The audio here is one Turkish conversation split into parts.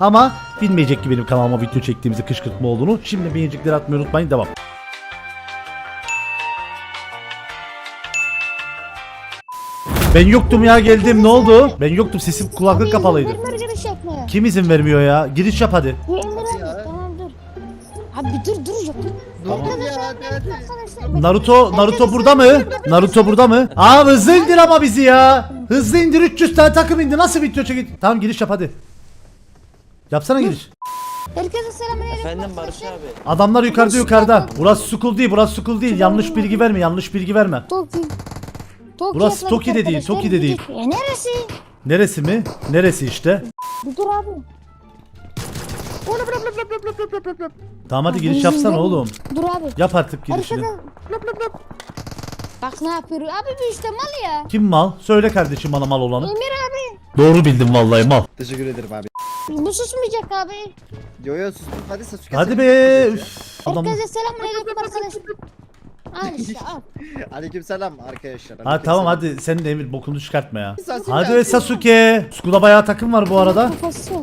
Ama bilmeyecek ki benim kanalıma video çektiğimizi kışkırtma olduğunu. Şimdi beğenecekleri atmayı unutmayın. Devam. Ben yoktum ya geldim ne oldu? Ben yoktum sesim kulaklık kapalıydı. Verme giriş yapmaya. Kim izin vermiyor ya? Giriş yap hadi. Abi tamam dur. Abi dur yok. Arkadaşlar Naruto Naruto burada mı? Naruto burada mı? Abi hızlı indir ama bizi ya. Hızlı indir 300 tane takım indi. Nasıl video çekin? Tamam giriş yap hadi. Yapsana giriş. Herkese selamünaleyküm. Efendim Barış abi. Adamlar yukarıda yukarıda. Burası school değil, burası school değil. Yanlış bilgi verme, yanlış bilgi verme. Toki. Toki Burası Toki de değil. Toki de değil. Ya neresi? Neresi mi? Neresi işte? Bir dur abi. Tamam hadi giriş yapsana oğlum. Dur abi. Yap artık girişini. Herkese. Bak ne yapıyor? Abi bu işte mal ya. Kim mal? Söyle kardeşim bana mal olanı. Emir abi. Doğru bildim vallahi mal. Teşekkür ederim abi. Bu susmayacak abi. Yo yo sustum hadi Sasuke. Hadi be. Üf, adam. Herkese selamünaleyküm arkadaşlar. Al işte al. Aleykümselam arkadaşlar. Ha tamam hadi sen de Emir bokunu çıkartma ya. Sasuke Hadi abi. Sasuke. Skull'da bayağı takım var bu arada. Kafası.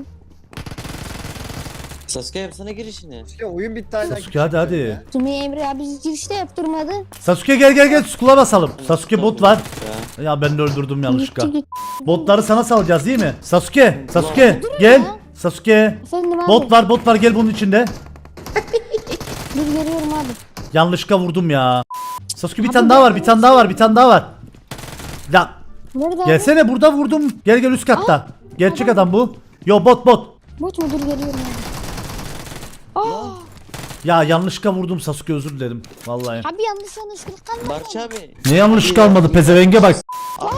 Sasuke yapsana girişini. Sasuke oyun bitti hala. Sasuke hadi hadi. Tumi Emre abi girişte yaptırmadı. Sasuke gel gel gel Skull'a basalım. Sasuke bot var. Ya. Ya ben de öldürdüm yanlışlıkla. Gitti, gitti. Botları sana salacağız değil mi? Sasuke, Sasuke gel. Sasuke. Efendim abi. Bot var, bot var gel bunun içinde. Dur geliyorum abi. Yanlışlıkla vurdum ya. Sasuke bir tane daha var, bir tane daha var, bir tane daha var. Ya Nerede abi? gelsene burada vurdum. Gel gel üst katta. Gerçek adam bu. Yo bot bot. Bot mu? Dur geliyorum abi. Aa, Ya yanlışlıkla vurdum Sasuke özür dilerim. Vallahi. abi yanlış yanlışlık kalmadı. Barış abi. Ne yanlış kalmadı pezevenge bak. Lan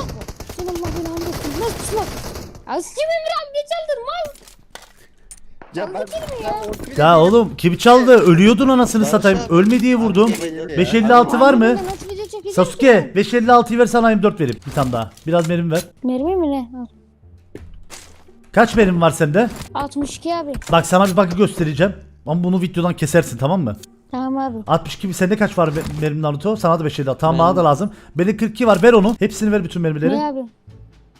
dur. Nasıl? Askim Emre abi geç aldın mal. Ya ben ya. ya. Ya oğlum kim çaldı? Ölüyordun anasını satayım. Ölme diye vurdum. 556 var mı? Nasıl video Sasuke ki? 556'yı ver sana M4 vereyim. Bir tane daha. Biraz benim ver. Mermi mi ne? Al. Kaç benim var sende? 62 abi. Bak sana bir bakı göstereceğim. Ama bunu videodan kesersin tamam mı? Tamam abi. 62 sende kaç var be- benim Naruto? Sana da 5 daha. Tamam bana da lazım. Benim 42 var. Ver onu. Hepsini ver bütün mermileri. Ne abi?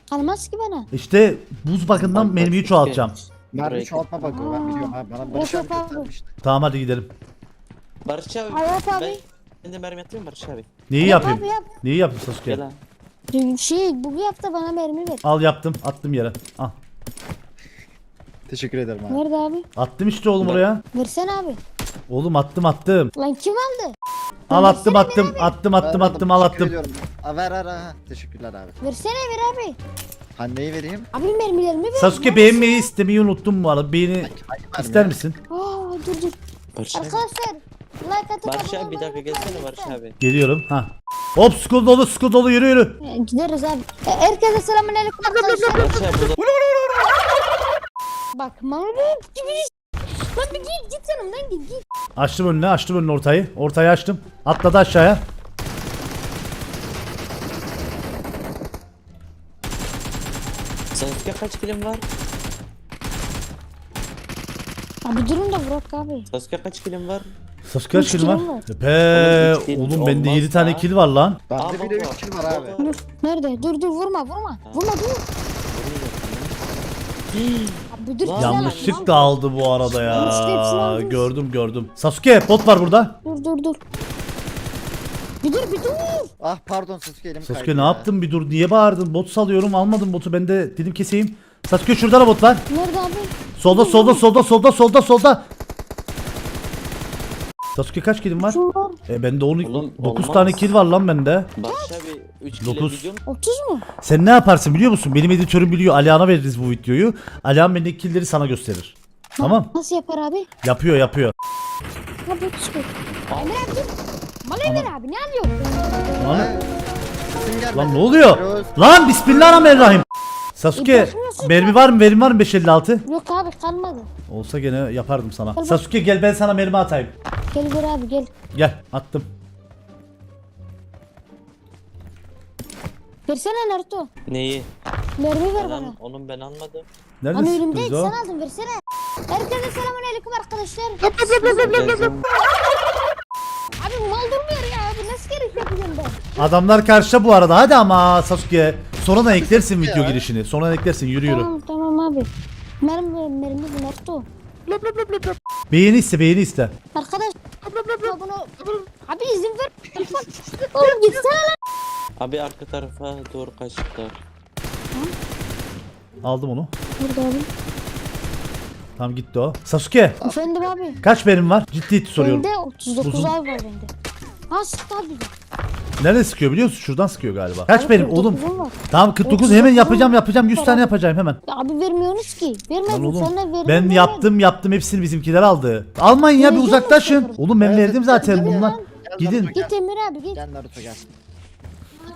Kalmaz ki bana. İşte buz bakından Bak, mermiyi bak, çoğaltacağım. Mermi Buraya- çoğaltma bak o ben biliyorum abi. Bana Barış Yok, abi yok abi. göstermişti. Tamam hadi gidelim. Barış abi. Hayat abi. Ben, ben de mermi atayım mı Barış abi. Neyi Yap yapayım? abi, yap. Neyi yapayım Sasuke? Gel ha. Şey bu yaptı bana mermi ver. Al yaptım. Attım yere. Al. Teşekkür ederim abi. Nerede abi? Attım işte oğlum oraya. Versene abi. Oğlum attım attım. Lan kim aldı? Al attım attım. Attım attım Ver, attım al teşekkür attım. ediyorum. Aa, ver ver ha. Teşekkürler abi. Versene ver abi. Ha neyi vereyim? Abi mermilerimi ver. Sasuke beğenmeyi istemeyi unuttum bu arada. Beğeni Hayır, ister misin? Aa dur dur. Barış abi. Arkadaşlar like atıp Barış abi bir dakika gelsene Barış abi. Geliyorum. Ha. Hop school dolu school dolu yürü yürü. E, Gideriz abi. E, Herkese selamünaleyküm arkadaşlar. Barış abi burada. Bak mangal gibi. Lan bir git git yanımdan git git. Açtım önüne açtım önüne ortayı. Ortayı açtım. Atladı aşağıya. Sasuke kaç kilim var? Abi durun da Burak abi. Sasuke kaç kilim var? Sasuke kaç Üç kill var? kill var. Epe Üç kill oğlum bende olmaz 7 tane ya. kill var lan. Bende bir de bak. 3 kill var abi. Dur. Nerede? Dur dur vurma vurma. Vurma dur. Dur. Lan. güzel Yanlışlıkla lan. aldı bu arada Yanlışlıkla hepsini ya. aldınız. Gördüm gördüm. Sasuke bot var burada. Dur dur dur. Bir dur bir dur. Ah pardon Sasuke elim kaydı Sasuke ne ya. yaptın bir dur niye bağırdın? Bot salıyorum almadım botu ben de dedim keseyim. Sasuke şurada da bot var. Nerede abi? Solda solda solda solda solda solda. Sasuke kaç killim var? E bende 10 Oğlum, 9 olmaz. tane kill var lan bende. Barış abi 3 kile Dokuz. videom. 30 mu? Sen ne yaparsın biliyor musun? Benim editörüm biliyor. Alihan'a veririz bu videoyu. Alihan bendeki killleri sana gösterir. Tamam. Nasıl yapar abi? Yapıyor yapıyor. Ha bu çıkıyor. Emre abi dur. Bana abi ne alıyorsun? Lan, Sesim gelmedi. lan ne oluyor? Lan bismillahirrahmanirrahim. Sasuke bakmıyorsun mermi var mı? Verim var mı 556? Yok abi kalmadı. Olsa gene yapardım sana. Gel. Sasuke gel ben sana mermi atayım. Gel ver abi gel. Gel attım. Versene Naruto. Neyi? Mermi ver Ben bana. an, onun ben almadım. Hani Neredesin önümdeydi kız o? sen aldın versene. Herkese selamünaleyküm arkadaşlar. Geldim. Abi mal durmuyor ya. Bu nasıl giriş yapacağım ben? Adamlar karşıda bu arada. Hadi ama Sasuke. Sonradan eklersin video girişini. Sonradan eklersin yürü yürü. Tamam tamam abi. Mermi mermi Naruto. Beğeni iste beğeni iste. Arkadaş. Ya bunu... Abi izin ver. Oğlum gitsene lan. Abi arka tarafa doğru kaçtılar. Aldım onu. Burada abi. Tamam gitti o. Sasuke Efendim abi. kaç benim var? Ciddi soruyorum. Bende 39 Uzun. abi var bende. Ha sıktı abi. Nerede sıkıyor biliyor musun? Şuradan sıkıyor galiba. Kaç Abi benim 49'um oğlum? var. Tamam 49 39 hemen yapacağım yapacağım 100 tane yapacağım hemen. Abi vermiyorsunuz ki. Lan Vermedin oğlum sen de vermedin. ben vermedin. yaptım yaptım hepsini bizimkiler aldı. Almayın ya bir Vereceğim uzaklaşın. Oğlum ben Evet, verdim evet, zaten evet. bunlar. Gidin. Git Emir abi git. Gel Naruto gel.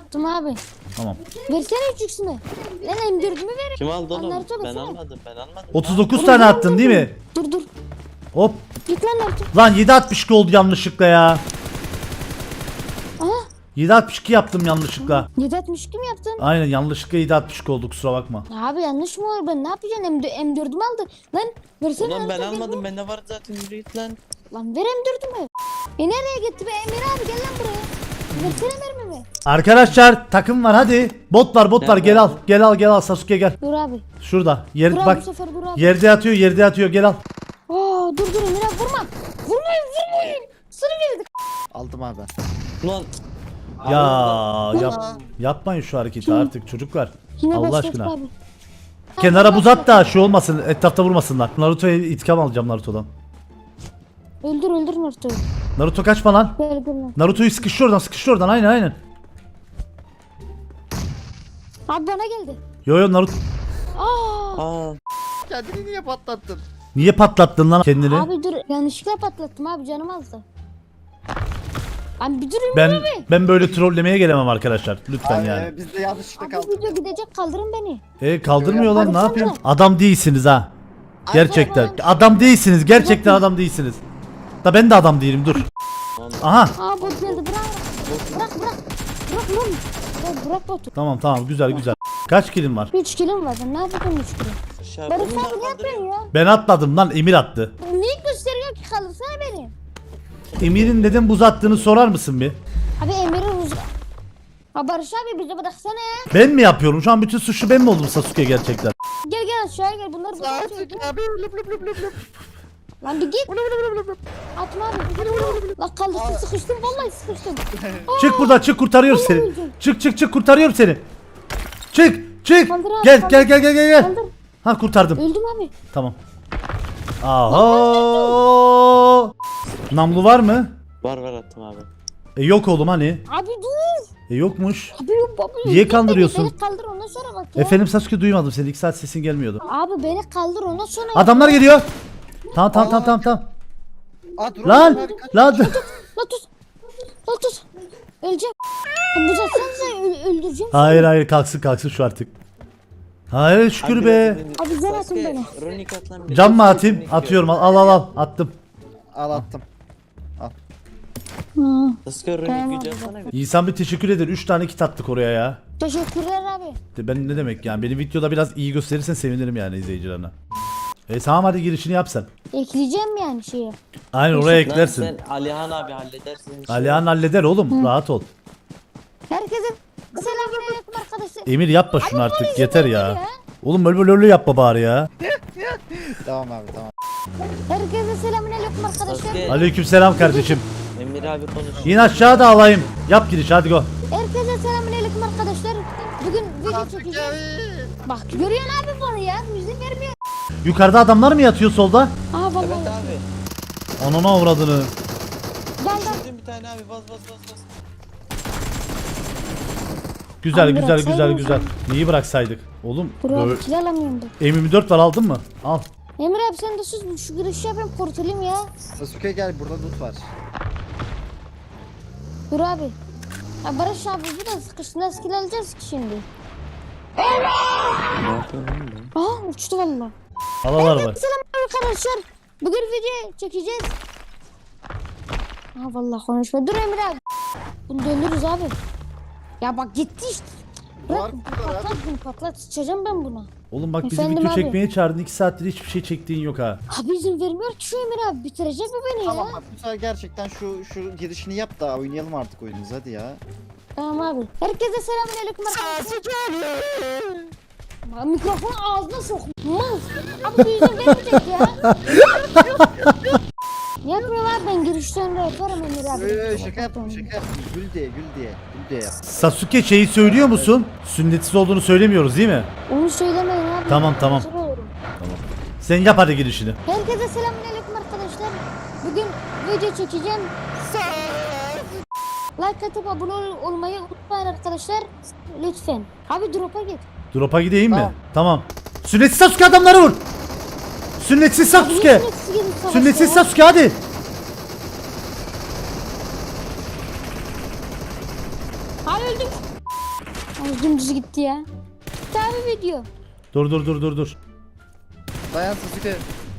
Attım abi. Tamam. Versene üçüksünü. Lan M4'ümü ver. Kim aldı oğlum? Naruto Ben almadım ben almadım. 39 tane attın değil mi? Dur dur. Hop. Git lan Naruto. Lan 7.62 oldu yanlışlıkla ya. Aha. 7.62 yaptım yanlışlıkla. 762 mi yaptın? Aynen yanlışlıkla 7.62 oldu kusura bakma. Abi yanlış mı var ben ne yapacağım M4, M4'ümü aldı. Lan versene Ulan ben almadım bende var zaten yürü git lan. Lan ver M4'ümü. E nereye gitti be Emir abi gel lan buraya. Versene mermimi. Arkadaşlar takım var hadi. Bot var bot var gel al. Gel al gel al Sasuke gel. Dur abi. Şurada. Yer, Dur abi bak bu sefer dur abi. yerde yatıyor yerde yatıyor gel al. Oo, dur dur Emir abi vurma. Vurmayın vurmayın. Sırı verdik. Aldım abi. Ulan. Ya yap, yapmayın şu hareketi artık çocuklar. Yine Allah başladık aşkına. abi. Kenara buz at da şu olmasın etrafta vurmasınlar. Naruto'ya intikam alacağım Naruto'dan. Öldür öldür Naruto'yu. Naruto kaçma lan. Gel gel lan. Naruto'yu sıkıştır oradan sıkıştır oradan aynen aynen. Abi bana geldi. Yo yo Naruto. Aa. Aa. Kendini niye patlattın? Niye patlattın lan kendini? Abi dur yanlışlıkla patlattım abi canım azdı. Abi bir durun ben abi. ben böyle trollemeye gelemem arkadaşlar. Lütfen Abi, yani. e, biz de yanlışlıkla Abi kaldık. video gidecek kaldırın beni. E kaldırmıyorlar ne Abi, yapayım? Adam değilsiniz ha. Gerçekten. Adam değilsiniz. Gerçekten adam değilsiniz. Da ben de adam değilim dur. Aha. Aa bot geldi bırak. Bırak bırak. Bırak lan. Ya bırak botu. Tamam tamam güzel güzel. Kaç kilim var? 3 kilim var ben ne yapayım 3 kilim. Aşağı Barış abi ne yapıyorsun ya? Ben atladım lan Emir attı. Neyi gösteriyor ki kaldırsana beni. Emir'in neden buz attığını sorar mısın bir? Abi Emir'in rüzgar. Ha Barış abi bizi bıraksana ya. Ben mi yapıyorum? Şu an bütün suçlu ben mi oldum Sasuke gerçekten? Gel gel aşağıya gel bunları. Sasuke abi lüp lüp lüp lüp lüp. Lan bir git. Atma abi. Lan kaldırsın sıkıştım vallahi sıkıştım. Çık buradan çık kurtarıyorum seni. Çık çık çık kurtarıyorum seni. Çık çık. Kaldır abi, Gel kaldır. gel gel gel gel. gel. Kaldır. Ha kurtardım. Öldüm abi. Tamam. Aha. Namlu var mı? Var var attım abi. E yok oğlum hani. Abi dur. E yokmuş. Abi yok baba. Niye kandırıyorsun? Beni, kaldır ondan sonra bak ya. Efendim Sasuke duymadım seni. 2 saat sesin gelmiyordu. Abi beni kaldır ondan sonra. Adamlar geliyor. Tamam tamam tamam tamam tamam. Aa, dur Lan lan. La tut. La tut. Öleceğim. Bu sen öl öldüreceğim. Hayır hayır kalksın kalksın şu artık. Hayır şükür be. Abi zar atın beni. Ronik. Cam mı atayım? Atıyorum al al al attım. Al attım. Hı. Sasuke Tamam. Ronik gücü atsana bir. İnsan bir teşekkür eder. 3 tane kit attık oraya ya. Teşekkürler abi. De Ben ne demek yani benim videoda biraz iyi gösterirsen sevinirim yani izleyicilerine. E tamam hadi girişini yap sen. Ekleyeceğim yani şeye. Aynen oraya Lan eklersin. sen Alihan abi halledersin. Alihan halleder oğlum rahat ol. Herkese selamünaleyküm arkadaşlar. Emir yapma şunu artık yeter ya. Oğlum öyle böyle öyle yapma bari ya. Tamam abi tamam. Herkese selamünaleyküm arkadaşlar. Sasuke, Aleykümselam kardeşim. Emir abi konuş. İn aşağı da alayım. Yap giriş hadi go. Herkese selamünaleyküm arkadaşlar. Bugün video çekeceğiz. Bak görüyorsun abi bunu ya. İzin vermiyor. Yukarıda adamlar mı yatıyor solda? Aa Evet vallahi. abi. Anana avradını. Dal. Düşürdüm bir tane abi bas bas bas bas. Güzel Abi güzel bıraksaydın güzel güzel. Neyi bıraksaydık? Oğlum Buraya böyle... kill alamıyorum da. M24 var aldın mı? Al. Emre abi sen de sus şu girişi yapayım kurtulayım ya. Sasuke gel burada loot var. Dur abi. Ya Barış abi biraz sıkıştı. Nasıl kill alacağız ki şimdi? Ne yapıyorsun lan bu? Aa uçtu valla. Alalar var. Selam arkadaşlar. Bugün video çekeceğiz. Aa vallahi konuşma. Dur Emre abi. Bunu döndürürüz abi. Ya bak gitti işte. Bırak Var burada patlat bunu patlat. Sıçacağım ben buna. Oğlum bak bizi Efendim video abi? çekmeye çağırdın 2 saattir hiçbir şey çektiğin yok ha. Abi izin vermiyor ki şu Emre abi. Bitirecek mi beni ya? Tamam bak bu sefer gerçekten şu şu girişini yap da oynayalım artık oyunumuzu hadi ya. Tamam abi. Herkese selamünaleyküm arkadaşlar. Ya mikrofonu ağzına sokmaz. Abi bir yüzüm vermeyecek ya. yaparım Emir abi. Ee, şaka yaptım şaka yaptım. Gül diye gül diye. Gül diye yaptım. Sasuke şeyi söylüyor musun? Sünnetsiz olduğunu söylemiyoruz değil mi? Onu söylemeyin abi. Tamam, tamam. Olurum. Sen yap hadi girişini. Herkese selamünaleyküm arkadaşlar. Bugün video çekeceğim. Like atıp abone ol- olmayı unutmayın arkadaşlar. Lütfen. Abi drop'a git. Drop'a gideyim mi? Tamam. Tamam. Sünnetsiz Sasuke adamları vur. Sünnetsiz Sasuke. Sünnetsiz gelin savaşa Sünnetsiz? Sasuke hadi. Ay öldüm. Ay dümdüz gitti ya. Tabi video. Dur dur dur dur dur. Dayan Sasuke.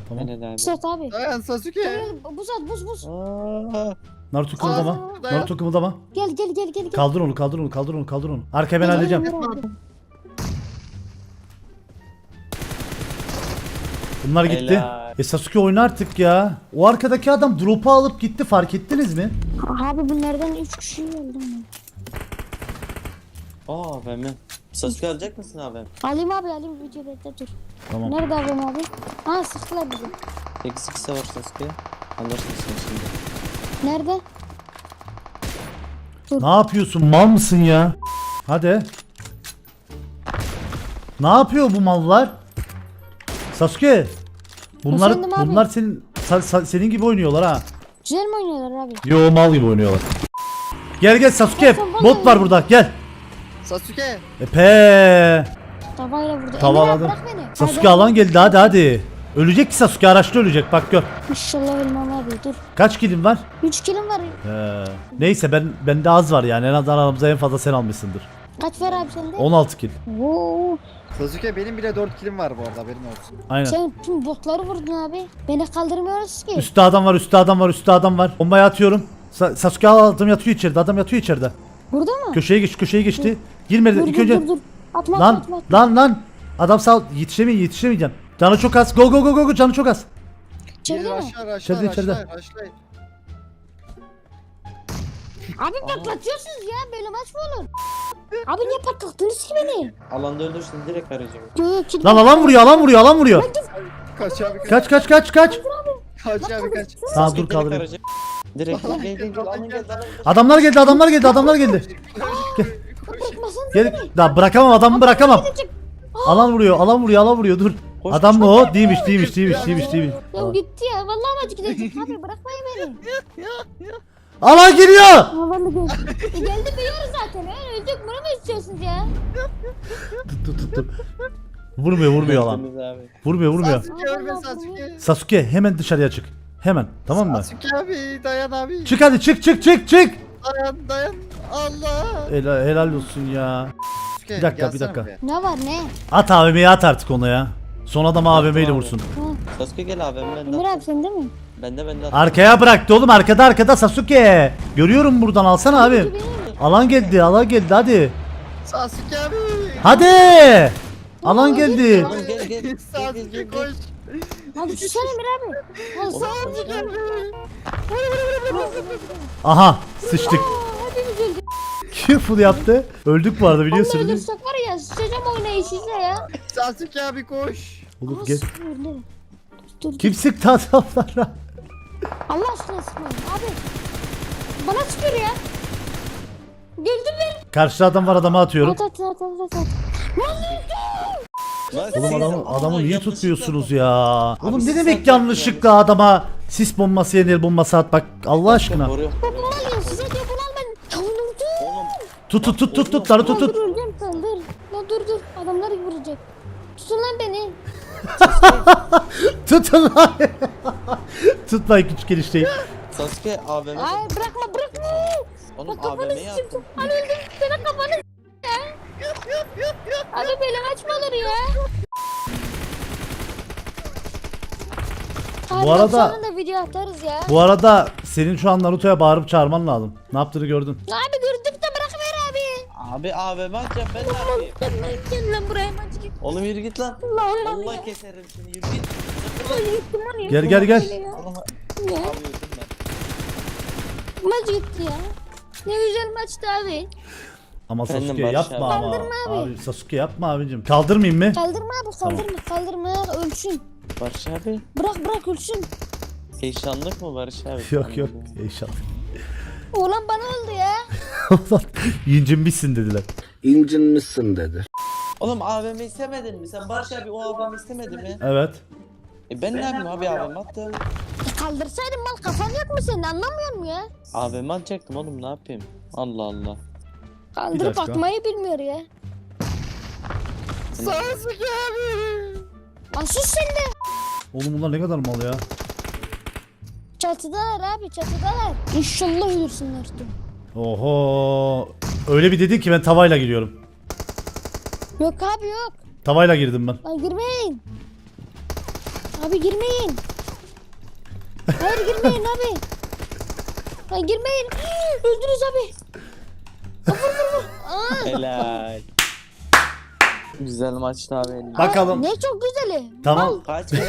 Tamam. Helal abi. Sert abi. Dayan Sasuke. Buz at buz buz. Aa, Naruto kımıldama. Aa, dayan. Naruto kımıldama. Gel gel gel gel. gel. Kaldır onu kaldır onu kaldır onu kaldır onu. Arkaya ben halledeceğim. Bunlar gitti. Helal. E Sasuke oyna artık ya. O arkadaki adam drop'u alıp gitti fark ettiniz mi? Abi bunlardan 3 kişi geldi. Aa AVM. Sasuke alacak mısın abi? Alayım abi alayım video bekle dur. Tamam. Nerede abim abi? Ha sıktılar bizi. 8 kısa var Sasuke. Alırsın sen şimdi. Nerede? Ne yapıyorsun? Mal mısın ya? Hadi. Ne yapıyor bu mallar? Sasuke. Bunlar Efendim abi? bunlar senin sa- sa- senin gibi oynuyorlar ha. Güzel mi oynuyorlar abi? Yo mal gibi oynuyorlar. Gel gel Sasuke. Bot var burada. Gel. Sasuke. Epe. Tavayla vurdu. Tavaladım. Emir abi bırak beni. Sasuke Hadi alan geldi hadi hadi. Ölecek ki Sasuke araçta ölecek bak gör. İnşallah ölmem abi dur. Kaç kilim var? 3 kilim var. Ee, neyse ben bende az var yani en azından aramızda en fazla sen almışsındır. Kaç var abi sende? 16 kill. Oo. Sasuke benim bile 4 kilim var bu arada haberin olsun. Aynen. Sen tüm botları vurdun abi. Beni kaldırmıyoruz ki. Üstte adam var, üstte adam var, üstte adam var. Bombayı atıyorum. Sa- Sasuke adam yatıyor içeride, adam yatıyor içeride. Burada mı? Köşeye geç, köşeye geçti. Girmedi Dur ilk dur önce. dur dur. Atma Lan, atma atma. lan lan. Adam sağ yetişemeyeceksin, yetişemeyeceksin. Canı çok az. Go go go go go canı çok az. İçeride Gel mi? aşağı aşağı İçeride, içeride. aşağı aşağı. Abi patlatıyorsunuz ya böyle maç mı olur? Abi niye patlattınız ki beni? Alanda ölürsün direkt arayacağım. Lan alan vuruyor, alan vuruyor, alan vuruyor. Kaç abi kaç. Kaç kaç kaç kaç. Kaç abi kaç. Tamam dur kaldırayım. Direkt gel gel gel gel alan geldi. Adamlar geldi, adamlar geldi, adamlar geldi. Bırakmasanız Gel. Daha bırakamam, adamı bırakamam. Alan vuruyor, alan vuruyor, alan vuruyor. Dur. Koş, Adam mı o? Değilmiş, değilmiş, değilmiş, değilmiş, değilmiş. Ya gitti ya. Vallahi maç gidecek abi bırakmayın beni. Alan geliyor. Geldi. E, geldi biliyoruz zaten. ya. Öldük bunu mu istiyorsunuz ya? Dur dur dur. Vurmuyor, vurmuyor alan. Vurmuyor, vurmuyor. Sasuke ölme Sasuke. Sasuke hemen dışarıya çık. Hemen, tamam mı? Sasuke abi dayan abi. Çık hadi çık çık çık çık. Dayan dayan. Allah. Helal, helal olsun ya. Bir dakika, bir gelsene dakika. buraya. Ne var ne? At AVM'yi at artık ona ya. Son adam AVM ile vursun. Ha, Sasuke gel abi ben Emir de. abi sen değil mi? Bende bende. at. Arkaya bıraktı oğlum arkada arkada Sasuke. Görüyorum buradan alsana abi. Alan geldi alan geldi hadi. Sasuke abi. Hadi. Alan geldi. Oğlum gel gel. gel, gel, Sasuke gel, koş. Abi düşsene Emir abi. Ha. Sasuke abi. Aha sıçtık. Hepimiz öldük. Kim full yaptı? Öldük bu arada Vallahi biliyorsun değil mi? ölürsek var ya sıçacağım oynayı size ya. Sasuke abi koş. Oğlum gel. Dur. Kim sıktı adamlara? Allah aşkına sıkmayın abi. Bana sıkıyor ya. Güldüm ben. Karşıda adam var adama atıyorum. At at at at at. Oğlum adamı, adamı niye tutmuyorsunuz ya? Oğlum ne demek yanlışlıkla adama sis bombası yenil bombası at bak Allah aşkına. Size diyor bunu almayın. Kavunurdu. Oğlum Tut tut tut tut tut Naruto Dur tut. dur öleceğim sen dur. Lan dur dur adamlar vuracak. Tutun lan beni. Tutun lan. Tut lan küçük enişteyi. Sasuke AVM. Ay bırakma bırakma. Oğlum Bak kafanı AVM'yi attım. Hani öldüm sana kafanı ya. Abi mı olur ya? Abi Bu arada- Sonunda video atarız ya. Bu arada senin şu an Naruto'ya bağırıp çağırman lazım. Ne yaptığını gördün. Abi gördük de bırakma abi. Abi AVM atacağım ben ne yapayım? Gel lan gel lan buraya maç git. Oğlum yürü git lan. Lan lan Allah ya. keserim seni yürü git. Maç gitti var ya. Gel, gel, gel. Böyle ya. Ya, abi ben. Maç gitti ya. Ne güzel maçtı abi. Ama Efendim Sasuke Barış yapma abi. ama. Kaldırma abi. Abi Sasuke yapma abicim. Kaldırmayayım mı? Kaldırma abi kaldırma kaldırma ölsün. Barış abi. Bırak bırak ölsün. Heyecanlık mı Barış abi? Yok yok. Anladım. İnşallah. Oğlan bana oldu ya. İncinmişsin dediler. incinmişsin dedi. Oğlum AVM istemedin mi? Sen Barış abi o AVM istemedi mi? Evet. E ben ne yapayım abi AVM attım. E kaldırsaydın mal kafan yok mu senin anlamıyor musun ya? AVM atacaktım oğlum ne yapayım? Allah Allah. Kaldırıp dakika. atmayı bilmiyor ya. Sasuke abi. Lan sus sen de. Oğlum bunlar ne kadar mal ya. Çatıdalar abi çatıdalar. İnşallah ölürsünler. Oho. Öyle bir dedin ki ben tavayla giriyorum. Yok abi yok. Tavayla girdim ben. Lan girmeyin. Abi girmeyin. Hayır girmeyin abi. Lan girmeyin. Öldünüz abi. Vur vur vur. Aa. Helal. Güzel maçtı abi. Bakalım. Ne çok güzeli. Tamam. Kaç kere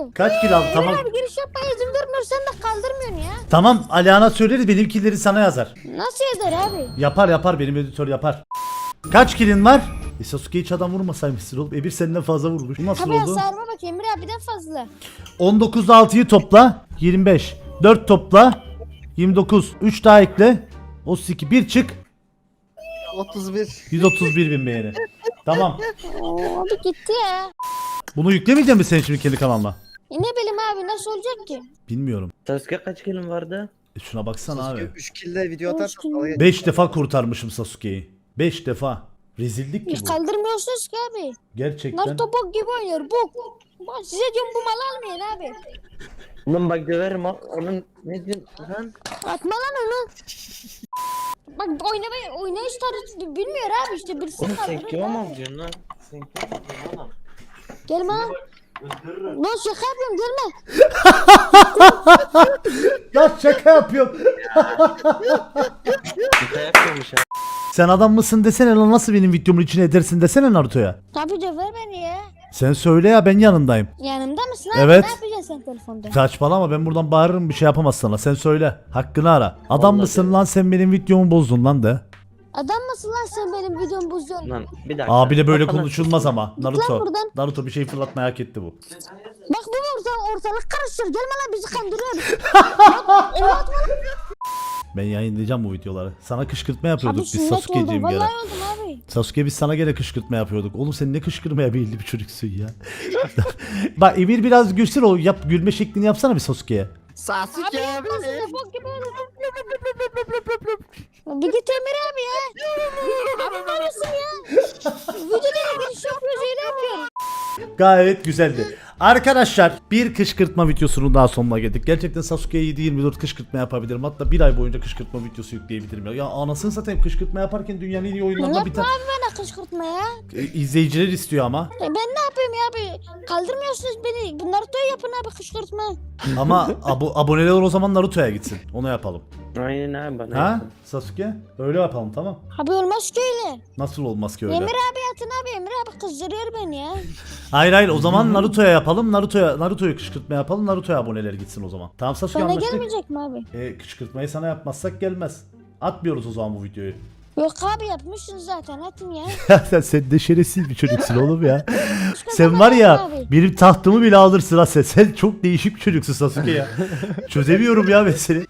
güzeli. Kaç kilo aldın? Tamam. Abi giriş yapmaya izin vermiyor sen de kaldırmıyorsun ya. Tamam Alihan'a söyleriz benimkileri sana yazar. Nasıl eder abi? Yapar yapar benim editör yapar. Kaç kilin var? E Sasuke hiç adam vurmasaymışsın oğlum. Emir senden fazla vurmuş. Bu nasıl Tabii oldu? hasarıma bak Emir abiden fazla. 19'da 6'yı topla. 25. 4 topla. 29. 3 daha ekle. 32. 1 çık. 31. 131 bin beğeni. Tamam. Oo, abi gitti ya. Bunu yüklemeyecek misin sen şimdi kendi kanalına? E ne bileyim abi nasıl olacak ki? Bilmiyorum. Sasuke kaç kilin vardı? E şuna baksana Sasuke abi. 3 kill'de video Üç atarsan kill. dalga geç. 5 defa kurtarmışım Sasuke'yi. 5 defa. Rezillik ki Hiç bu. kaldırmıyorsunuz ki abi. Gerçekten. Naruto bok gibi oynuyor bok. Bak size diyorum bu malı almayın abi. Ulan bak döverim ha. Onun ne diyorsun lan? Atma lan onu. Bak oynamayı oynayış tarzı bilmiyor abi işte birisi Oğlum sen kaldırır. abi. alacaksın lan? Sen mi alacaksın oğlum? Gelme lan. Lan şaka yapıyorum gelme. Ya şaka yapıyorum. Şaka yapıyormuş ha. Sen adam mısın desene lan nasıl benim videomun içine edersin desene Naruto'ya. Tabii döver beni ya. Sen söyle ya ben yanındayım. Yanımda mısın abi? Evet. Ne yapacaksın sen telefonda? Saçmalama ben buradan bağırırım bir şey yapamaz sana. Sen söyle. Hakkını ara. Adam Vallahi mısın de. lan sen benim videomu bozdun lan de. Adam mısın lan sen benim videomu bozuyorsun? Lan bir dakika. Abiyle böyle Kafana- konuşulmaz ama. Naruto. buradan. Naruto bir şey fırlatmaya hak etti bu. Bak bu orta, ortalık karıştır. Gelme lan bizi kandırıyor. Ben yayınlayacağım bu videoları. Sana kışkırtma yapıyorduk Abi biz. Sasuke'ciğim gene. Vallahi oldum abi. Sasuke biz sana gene kışkırtma yapıyorduk. Oğlum sen ne kışkırmaya meyilli bir çocuksun ya. Bak Emir biraz gülsün o yap gülme şeklini yapsana bir Sasuke'ye. Abi Sasuke abi. da bok gibi olur. Bir git Emir abi ya. Abi böylesin ya. Videoda giriş yapıyoruz öyle yapıyoruz. Gayet güzeldi. Arkadaşlar bir kışkırtma videosunun daha sonuna geldik. Gerçekten Sasuke'ye 7-24 kışkırtma yapabilirim. Hatta bir ay boyunca kışkırtma videosu yükleyebilirim. Ya, ya anasını satayım kışkırtma yaparken dünyanın en iyi oyunlarından bir Yapma tane. abi bana kışkırtma ya. E, izleyiciler istiyor ama. E ben ne yapayım ya abi? Kaldırmıyorsunuz beni. Naruto'yu yapın abi kışkırtma. Ama abo aboneler o zaman Naruto'ya gitsin. Onu yapalım. Aynen abi bana. Ha? Sasuke? Öyle yapalım tamam. Abi olmaz ki öyle. Nasıl olmaz ki öyle? Emir abi atın abi. Emir abi kızdırıyor beni ya. Hayır hayır o zaman Naruto'ya yapalım. Naruto'ya Naruto'yu kışkırtma yapalım. Naruto'ya aboneler gitsin o zaman. Tamam Sasuke Bana anlaştık. gelmeyecek mi abi? E, kışkırtmayı sana yapmazsak gelmez. Atmıyoruz o zaman bu videoyu. Yok abi yapmışsınız zaten atın ya. sen, sen de şerefsiz bir çocuksun oğlum ya. Sen var ya abi. benim tahtımı bile alırsın ha sen. Sen çok değişik bir çocuksun Sasuke ya. Çözemiyorum ya ben seni.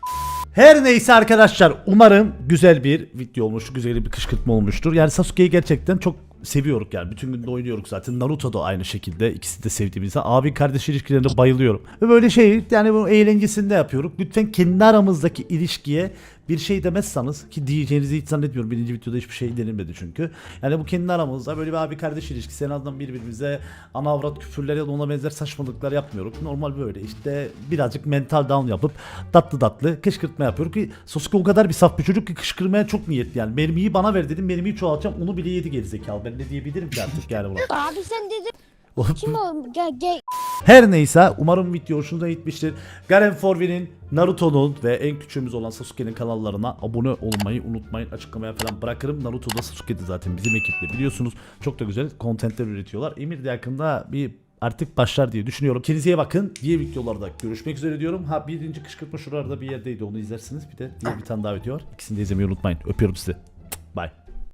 Her neyse arkadaşlar umarım güzel bir video olmuş, güzel bir kışkırtma olmuştur. Yani Sasuke'yi gerçekten çok seviyoruz yani. Bütün gün de oynuyoruz zaten. Naruto da aynı şekilde. İkisi de sevdiğimizde. Abi kardeş ilişkilerine bayılıyorum. Ve böyle şey yani bu eğlencesinde yapıyoruz. Lütfen kendi aramızdaki ilişkiye bir şey demezseniz ki diyeceğinizi hiç zannetmiyorum. Birinci videoda hiçbir şey denilmedi çünkü. Yani bu kendi aramızda böyle bir abi kardeş ilişkisi en azından birbirimize ana avrat küfürler ya da ona benzer saçmalıklar yapmıyoruz. Normal böyle işte birazcık mental down yapıp tatlı tatlı kışkırtma yapıyoruz ki Sasuke o kadar bir saf bir çocuk ki kışkırmaya çok niyetli yani. Mermiyi bana ver dedim mermiyi çoğaltacağım onu bile yedi gerizekalı. Ben ne diyebilirim ki artık yani buna. Abi sen dedin. Kim o? Gel gel. her neyse umarım video hoşunuza gitmiştir. Garen Forvi'nin, Naruto'nun ve en küçüğümüz olan Sasuke'nin kanallarına abone olmayı unutmayın. Açıklamaya falan bırakırım. Naruto'da Sasuke'de zaten bizim ekiple biliyorsunuz. Çok da güzel kontentler üretiyorlar. Emir de yakında bir artık başlar diye düşünüyorum. Kendinize iyi bakın. Diğer videolarda görüşmek üzere diyorum. Ha birinci kışkırtma şuralarda bir yerdeydi onu izlersiniz. Bir de diğer bir tane daha video var. İkisini de izlemeyi unutmayın. Öpüyorum sizi.